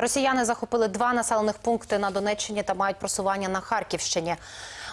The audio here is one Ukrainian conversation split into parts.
Росіяни захопили два населених пункти на Донеччині та мають просування на Харківщині.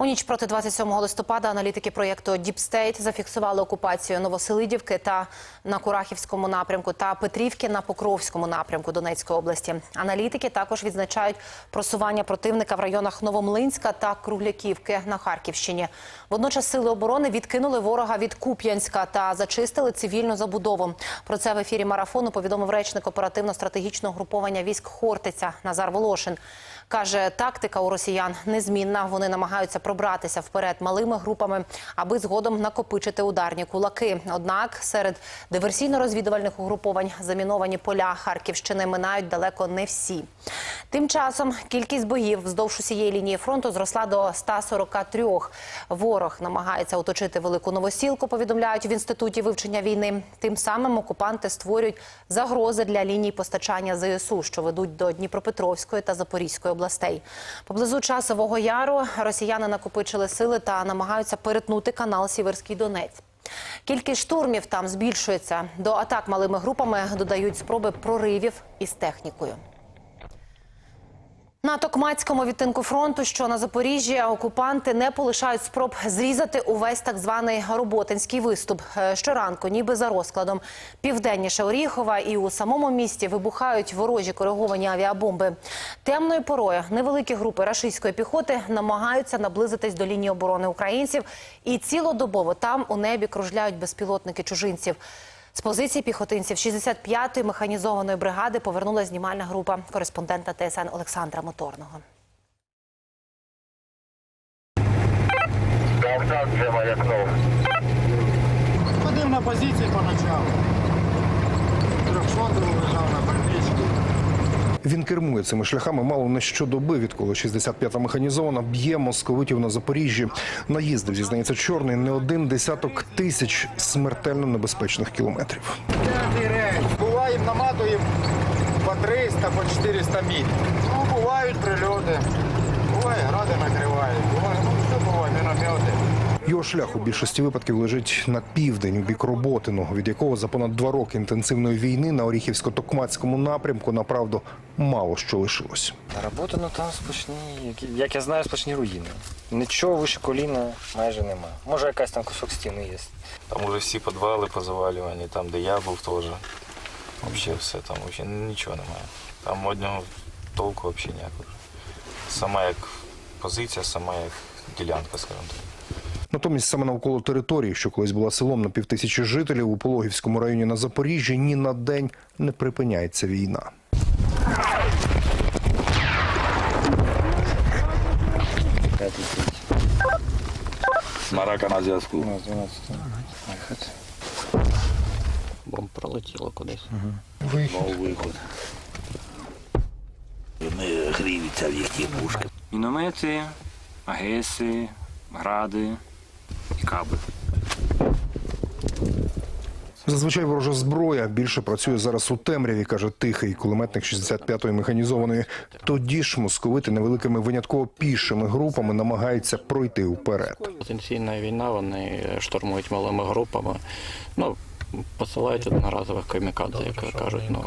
У ніч проти 27 листопада аналітики проєкту State зафіксували окупацію Новоселидівки та на Курахівському напрямку та Петрівки на Покровському напрямку Донецької області. Аналітики також відзначають просування противника в районах Новомлинська та Кругляківки на Харківщині. Водночас сили оборони відкинули ворога від Куп'янська та зачистили цивільну забудову. Про це в ефірі марафону повідомив речник оперативно-стратегічного груповання військ Хортиця Назар Волошин. Каже, тактика у росіян незмінна. Вони намагаються пробратися вперед малими групами, аби згодом накопичити ударні кулаки. Однак серед диверсійно-розвідувальних угруповань заміновані поля Харківщини минають далеко не всі. Тим часом кількість боїв вздовж усієї лінії фронту зросла до 143. Ворог намагається оточити велику новосілку. Повідомляють в інституті вивчення війни. Тим самим окупанти створюють загрози для ліній постачання ЗСУ, що ведуть до Дніпропетровської та Запорізької областей. Поблизу часового яру росіяни накопичили сили та намагаються перетнути канал Сіверський Донець. Кількість штурмів там збільшується. До атак малими групами додають спроби проривів із технікою. На Токмацькому відтинку фронту, що на Запоріжжі, окупанти не полишають спроб зрізати увесь так званий роботинський виступ. Е, Щоранку, ніби за розкладом, південніше Оріхова і у самому місті вибухають ворожі кориговані авіабомби. Темною порою невеликі групи рашистської піхоти намагаються наблизитись до лінії оборони українців, і цілодобово там у небі кружляють безпілотники чужинців. З позиції піхотинців 65-ї механізованої бригади повернула знімальна група кореспондента ТСН Олександра Моторного. Ходив на позиції поначалу. Трьохсотий лежав на передвічці. Він кермує цими шляхами мало не щодоби, відколи 65-та механізована б'є московитів на Запоріжжі. Наїздив, зізнається чорний, не один десяток тисяч смертельно небезпечних кілометрів. Буваємо, наматуємо по 300, по 400 міль. Ну, бувають прильоти. Буває, гради накривають. Буває, ну все буває, міномети. Його шлях у більшості випадків лежить на південь у бік Роботиного, від якого за понад два роки інтенсивної війни на Оріхівсько-Токмацькому напрямку направду мало що лишилось. На ну там сплошні, як, я знаю, сплошні руїни. Нічого вище коліна майже нема. Може якась там кусок стіни є. Там уже всі підвали позавалювані, там, де я був теж. Взагалі все, там взагалі нічого немає. Там одного толку взагалі ніякого. Сама як позиція, сама як ділянка, скажімо так. Натомість саме навколо території, що колись була селом на півтисячі жителів у Пологівському районі на Запоріжжі, ні на день не припиняється війна. Марака на зв'язку. Бомб пролетіло кудись. Мов виход. Вони гріються в їхній пушки. Міномети, агеси, гради каби. Зазвичай ворожа зброя більше працює зараз у темряві, каже тихий кулеметник 65-ї механізованої. Тоді ж московити невеликими винятково пішими групами намагаються пройти вперед. Потенційна війна, вони штурмують малими групами. Ну, посилають одноразових камікадзе, як кажуть. Ну,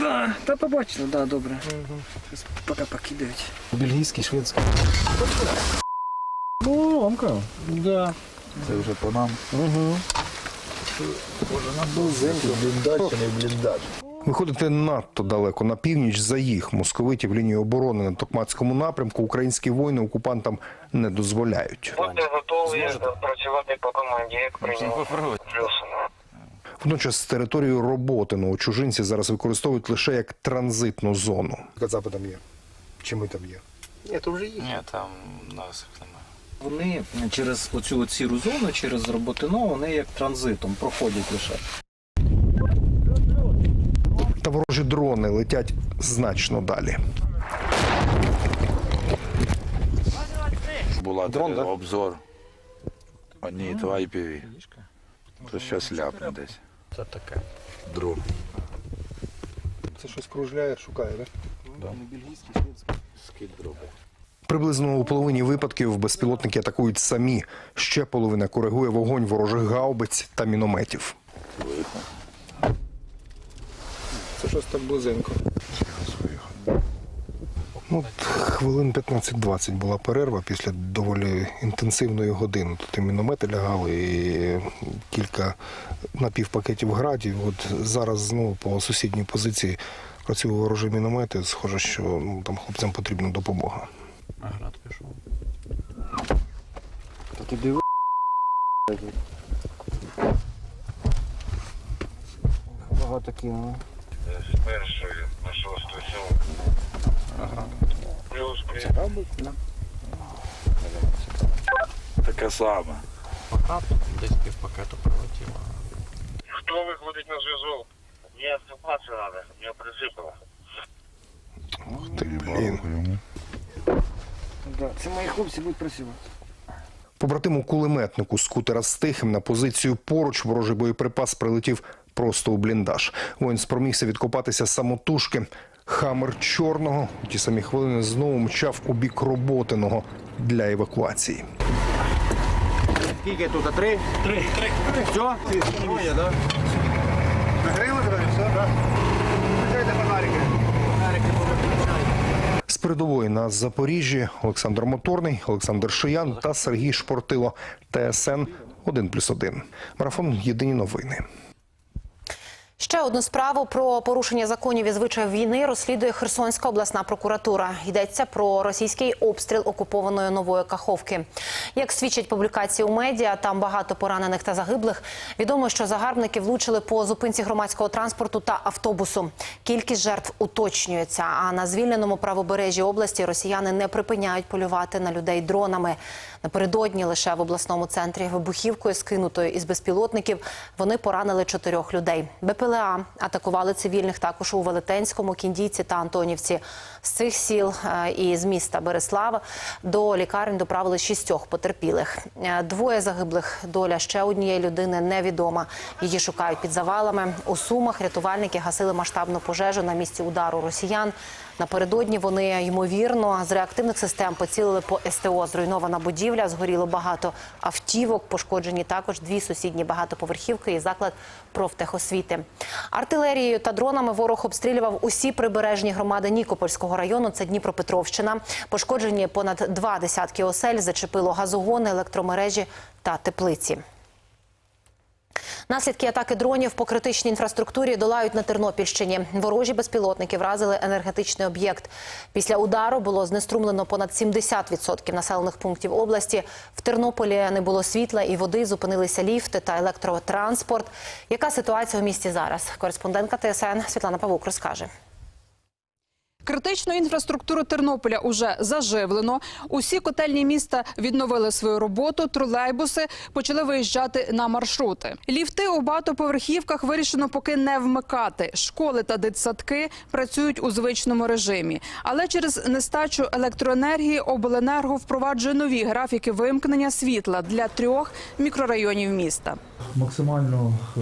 Да, та побачили, да, добре. Поки покидають. Бельгійський, шведський. Це вже по нам. Землю бліндач, не бліндач. Виходити надто далеко на північ за їх московитів лінію оборони на Токмацькому напрямку українські воїни окупантам не дозволяють. Будьте готові працювати по команді, як прийняв. Водночас з територію Роботиного чужинці зараз використовують лише як транзитну зону. Кацапи там є. Чи ми там є? Ні, там нас їх немає. Вони через оцю от сіру зону, через роботино, вони як транзитом проходять лише. Та ворожі дрони летять значно далі. Була Дрон, обзор. Одні твої піві. То щось ляпне десь. це таке. Дрон. Це щось кружляє, шукає, так? Скид дроби. Приблизно у половині випадків безпілотники атакують самі. Ще половина коригує вогонь ворожих гаубиць та мінометів. Це щось так близенько. Ну, от хвилин 15-20 була перерва після доволі інтенсивної години. Тут і міномети лягали, і кілька напівпакетів градів. От зараз знову по сусідній позиції працюють ворожі міномети. Схоже, що ну, там хлопцям потрібна допомога. А град пішов. Та ти диви. Багато кинули. Першою на шосту Плюс Таке саме. Десь півпакету прилетіло. Хто виходить на зв'язок? Мені отсыпаться надо, меня присыпало. Ух ти, блін. Да, це мої хлопці будуть працювати. Побратиму кулеметнику скутера з тихим на позицію поруч ворожий боєприпас прилетів просто у бліндаж. Воїн спромігся відкопатися самотужки. Хамер чорного у ті самі хвилини знову мчав у бік роботиного для евакуації. Скільки тут? Три? Три. Три. Все? Троє, да? Нагрили тебе? Все? Так. Фонарики. Фонарики З передової на Запоріжжі Олександр Моторний, Олександр Шиян та Сергій Шпортило. ТСН 1+,1. Марафон Єдині новини. Ще одну справу про порушення законів і звичаїв війни розслідує Херсонська обласна прокуратура. Йдеться про російський обстріл окупованої нової Каховки. Як свідчать публікації у медіа, там багато поранених та загиблих. Відомо, що загарбники влучили по зупинці громадського транспорту та автобусу. Кількість жертв уточнюється. А на звільненому правобережжі області росіяни не припиняють полювати на людей дронами. Напередодні лише в обласному центрі вибухівкою, скинутою із безпілотників, вони поранили чотирьох людей. БПЛА атакували цивільних також у Велетенському, Кіндійці та Антонівці. З цих сіл е, і з міста Береслава до лікарень доправили шістьох потерпілих. Е, Двоє загиблих. Доля ще однієї людини невідома. Її шукають під завалами. У Сумах рятувальники гасили масштабну пожежу на місці удару росіян. Напередодні вони ймовірно з реактивних систем поцілили по СТО. Зруйнована будівля, згоріло багато автівок. Пошкоджені також дві сусідні багатоповерхівки і заклад профтехосвіти. Артилерією та дронами ворог обстрілював усі прибережні громади Нікопольського району. Це Дніпропетровщина. Пошкоджені понад два десятки осель. Зачепило газогони, електромережі та теплиці. Наслідки атаки дронів по критичній інфраструктурі долають на Тернопільщині. Ворожі безпілотники вразили енергетичний об'єкт. Після удару було знеструмлено понад 70% населених пунктів області. В Тернополі не було світла і води, зупинилися ліфти та електротранспорт. Яка ситуація у місті зараз? Кореспондентка ТСН Світлана Павук розкаже. Критичну інфраструктуру Тернополя уже заживлено. Усі котельні міста відновили свою роботу. Тролейбуси почали виїжджати на маршрути. Ліфти у багатоповерхівках вирішено поки не вмикати. Школи та дитсадки працюють у звичному режимі. Але через нестачу електроенергії обленерго впроваджує нові графіки вимкнення світла для трьох мікрорайонів міста. максимально е,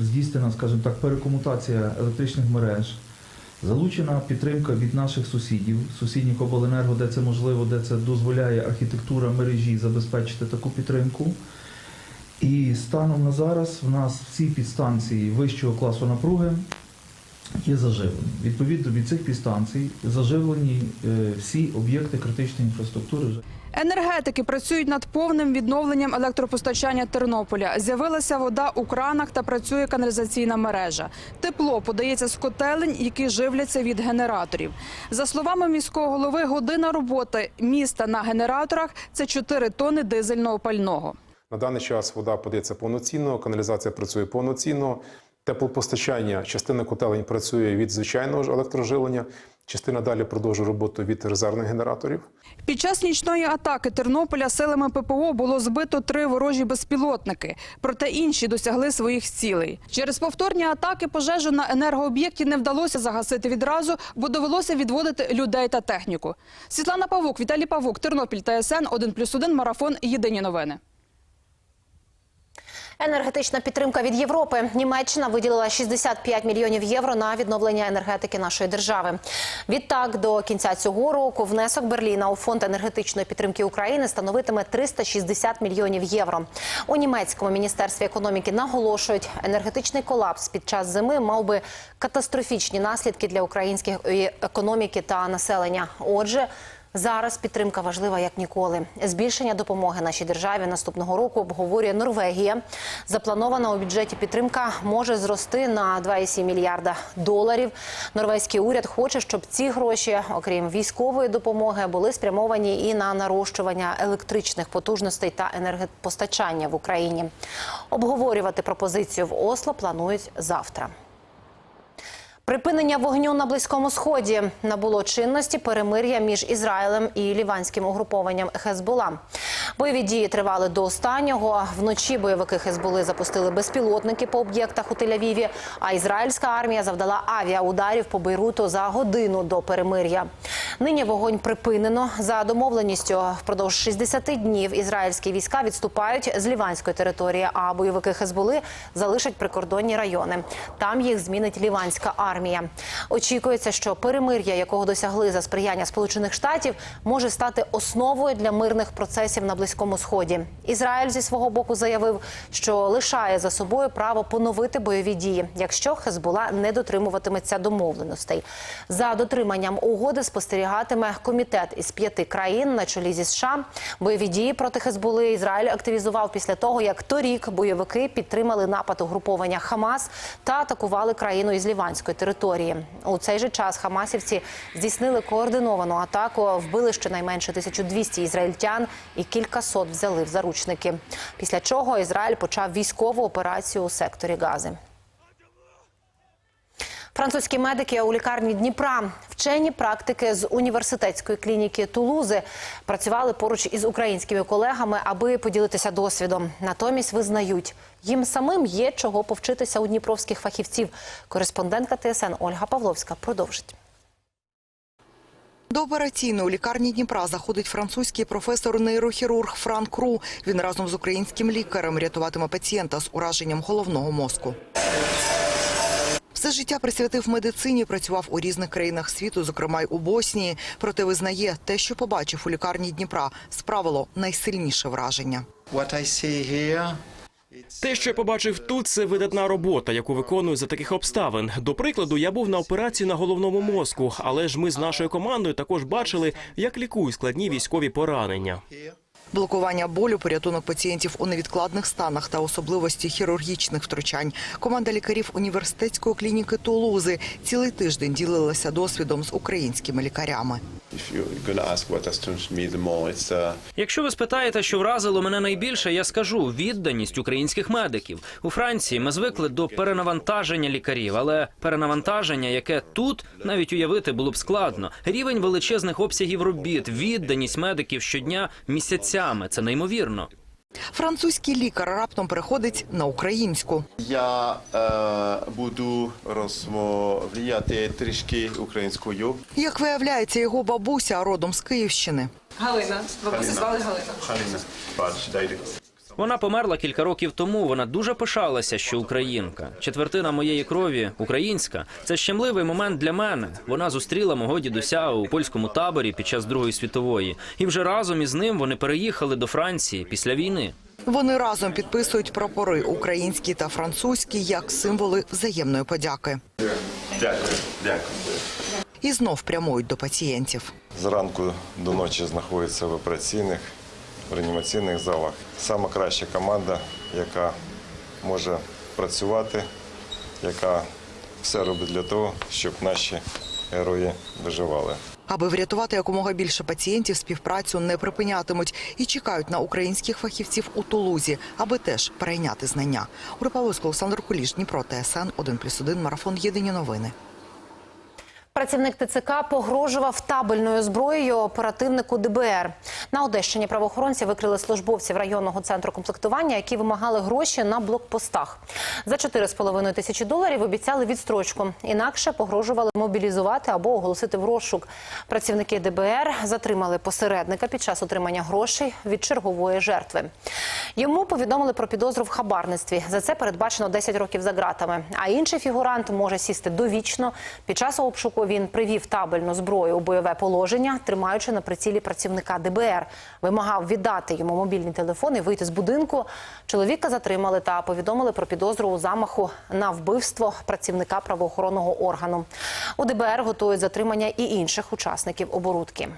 здійснена, скажімо так, перекомутація електричних мереж. Залучена підтримка від наших сусідів, сусідніх обленерго, де це можливо, де це дозволяє архітектура мережі забезпечити таку підтримку. І станом на зараз в нас всі підстанції вищого класу напруги є заживлені. Відповідно від цих підстанцій заживлені е, всі об'єкти критичної інфраструктури. Енергетики працюють над повним відновленням електропостачання Тернополя. З'явилася вода у кранах та працює каналізаційна мережа. Тепло подається з котелень, які живляться від генераторів. За словами міського голови, година роботи міста на генераторах це 4 тони дизельного пального. На даний час вода подається повноцінно, каналізація працює повноцінно. Теплопостачання, частина котелень працює від звичайного ж електроживлення, частина далі продовжує роботу від резервних генераторів. Під час нічної атаки Тернополя силами ППО було збито три ворожі безпілотники, проте інші досягли своїх цілей. Через повторні атаки пожежу на енергооб'єкті не вдалося загасити відразу, бо довелося відводити людей та техніку. Світлана Павук, Віталій Павук, Тернопіль ТСН 1+,1, Марафон. Єдині новини. Енергетична підтримка від Європи. Німеччина виділила 65 мільйонів євро на відновлення енергетики нашої держави. Відтак, до кінця цього року внесок Берліна у фонд енергетичної підтримки України становитиме 360 мільйонів євро. У німецькому міністерстві економіки наголошують, енергетичний колапс під час зими мав би катастрофічні наслідки для української економіки та населення. Отже. Зараз підтримка важлива як ніколи. Збільшення допомоги нашій державі наступного року обговорює Норвегія. Запланована у бюджеті підтримка може зрости на 2,7 мільярда доларів. Норвезький уряд хоче, щоб ці гроші, окрім військової допомоги, були спрямовані і на нарощування електричних потужностей та енергопостачання в Україні. Обговорювати пропозицію в Осло планують завтра. Припинення вогню на близькому сході набуло чинності перемир'я між Ізраїлем і ліванським угрупованням Хезбула. Бойові дії тривали до останнього. Вночі бойовики Хезбули запустили безпілотники по об'єктах у Тель-Авіві, а ізраїльська армія завдала авіаударів по Бейруту за годину до перемир'я. Нині вогонь припинено за домовленістю. Впродовж 60 днів ізраїльські війська відступають з ліванської території, а бойовики Хезбули залишать прикордонні райони. Там їх змінить ліванська армія. Очікується, що перемир'я, якого досягли за сприяння Сполучених Штатів, може стати основою для мирних процесів на близькому сході. Ізраїль зі свого боку заявив, що лишає за собою право поновити бойові дії, якщо Хезбула не дотримуватиметься домовленостей. За дотриманням угоди спостерігатиме комітет із п'яти країн на чолі зі США. Бойові дії проти Хезбули Ізраїль активізував після того, як торік бойовики підтримали напад угруповання Хамас та атакували країну із ліванської території. У цей же час хамасівці здійснили координовану атаку, вбили щонайменше 1200 ізраїльтян і кількасот взяли в заручники. Після чого Ізраїль почав військову операцію у секторі Гази. Французькі медики у лікарні Дніпра, вчені практики з університетської клініки Тулузи працювали поруч із українськими колегами, аби поділитися досвідом. Натомість визнають, їм самим є чого повчитися у дніпровських фахівців. Кореспондентка ТСН Ольга Павловська продовжить. До операційної у лікарні Дніпра заходить французький професор-нейрохірург Франк Ру. Він разом з українським лікарем рятуватиме пацієнта з ураженням головного мозку. Все життя присвятив медицині, працював у різних країнах світу, зокрема й у Боснії. Проте визнає, те, що побачив у лікарні Дніпра, справило найсильніше враження. Те, що я побачив тут, це видатна робота, яку виконую за таких обставин. До прикладу, я був на операції на головному мозку, але ж ми з нашою командою також бачили, як лікують складні військові поранення. Блокування болю, порятунок пацієнтів у невідкладних станах та особливості хірургічних втручань. Команда лікарів університетської клініки Тулузи цілий тиждень ділилася досвідом з українськими лікарями. Якщо ви спитаєте, що вразило мене найбільше, я скажу відданість українських медиків. У Франції ми звикли до перенавантаження лікарів, але перенавантаження, яке тут навіть уявити було б складно. Рівень величезних обсягів робіт, відданість медиків щодня місяцями. Це неймовірно. Французький лікар раптом переходить на українську. Я е, буду розмовляти трішки українською. Як виявляється, його бабуся родом з Київщини. Галина. Бабуся звали Галина. Галина. бач, дайди. Вона померла кілька років тому. Вона дуже пишалася, що українка. Четвертина моєї крові українська. Це щемливий момент для мене. Вона зустріла мого дідуся у польському таборі під час Другої світової, і вже разом із ним вони переїхали до Франції після війни. Вони разом підписують прапори українські та французькі як символи взаємної подяки. Дякую, дякую. І знов прямують до пацієнтів. Зранку до ночі знаходиться в операційних, в реанімаційних залах. Сама краща команда, яка може працювати, яка все робить для того, щоб наші герої виживали. Аби врятувати якомога більше пацієнтів, співпрацю не припинятимуть і чекають на українських фахівців у Тулузі, аби теж перейняти знання. Павловська, Олександр Куліш, Дніпро, ТСН 1+,1, Марафон. Єдині новини. Працівник ТЦК погрожував табельною зброєю оперативнику ДБР. На Одещині правоохоронці викрили службовців районного центру комплектування, які вимагали гроші на блокпостах. За 4,5 тисячі доларів обіцяли відстрочку. Інакше погрожували мобілізувати або оголосити в розшук. Працівники ДБР затримали посередника під час отримання грошей від чергової жертви. Йому повідомили про підозру в хабарництві. За це передбачено 10 років за ґратами. А інший фігурант може сісти довічно. Під час обшуку він привів табельну зброю у бойове положення, тримаючи на прицілі працівника ДБР. Вимагав віддати йому мобільний телефон і вийти з будинку. Чоловіка затримали та повідомили про підозру у замаху на вбивство працівника правоохоронного органу. У ДБР готують затримання і інших учасників оборудки.